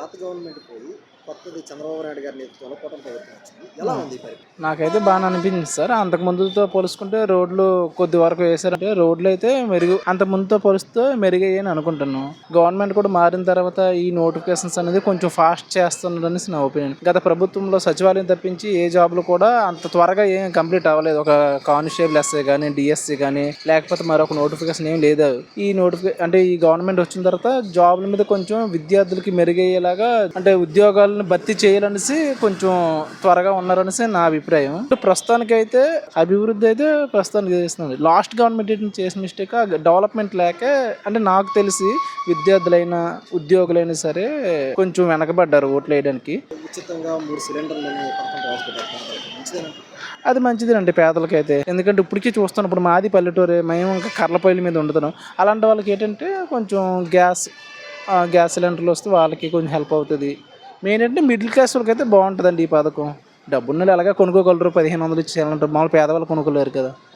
పాత గవర్నమెంట్ పోయి కొత్తది చంద్రబాబు నాయుడు గారి నేతృత్వంలో కూటమి ప్రభుత్వం వచ్చింది. ఎలా ఉంది పరిపాలన? నాకైతే బాగా అనిపించింది సార్. అంతకు ముందుతో పోల్చుకుంటే రోడ్లు కొద్ది వరకు వేసారంటే రోడ్లు అయితే మెరుగు అంత ముందుతో పోలిస్తే మెరుగయ్యాయని అనుకుంటున్నాను. గవర్నమెంట్ కూడా మారిన తర్వాత ఈ నోటిఫికేషన్స్ అనేది కొంచెం ఫాస్ట్ చేస్తున్నారని నా ఒపీనియన్ గత ప్రభుత్వంలో సచివాలయం తప్పించి ఏ జాబ్లు కూడా అంత త్వరగా ఏం కంప్లీట్ అవ్వలేదు. ఒక కానిస్టేబుల్ ఎస్ఐ కానీ డిఎస్సి కానీ లేకపోతే మరొక నోటిఫికేషన్ ఏం లేదు. ఈ నోటిఫికే అంటే ఈ గవర్నమెంట్ వచ్చిన తర్వాత జాబ్ల మీద కొంచెం విద్యార్థులకి మెరుగయ్యేలాగా అంటే ఉద్యోగాలను భర్తీ చేయాలనేసి కొంచెం త్వరగా ఉన్నారనేసి నా అభిప్రాయం. ప్రస్తుతానికి అయితే అభివృద్ధి అయితే ప్రస్తుతానికి చేస్తుంది. లాస్ట్ గవర్నమెంట్ చేసిన మిస్టేక్ డెవలప్మెంట్ లేక అంటే నాకు తెలిసి విద్యార్థులైనా ఉద్యోగులైనా సరే కొంచెం వెనకబడ్డారు ఓట్లు వేయడానికి. ఉచితంగా మూడు అది మంచిదేనండి పేదలకైతే. ఎందుకంటే ఇప్పటికీ చూస్తాను ఇప్పుడు మాది పల్లెటూరే మేము ఇంకా కర్ల పొయ్యిల మీద వండుతున్నాం అలాంటి వాళ్ళకి ఏంటంటే కొంచెం గ్యాస్ గ్యాస్ సిలిండర్లు వస్తే వాళ్ళకి కొంచెం హెల్ప్ అవుతుంది. మెయిన్ అంటే మిడిల్ క్లాస్ వాళ్ళకి అయితే బాగుంటుందండి ఈ పథకం. డబ్బున్న వాళ్ళు ఎలాగ కొనుక్కోగలరు? పదిహేను వందలు ఇచ్చి మామూలు పేదవాళ్ళు కొనుక్కోలేరు కదా.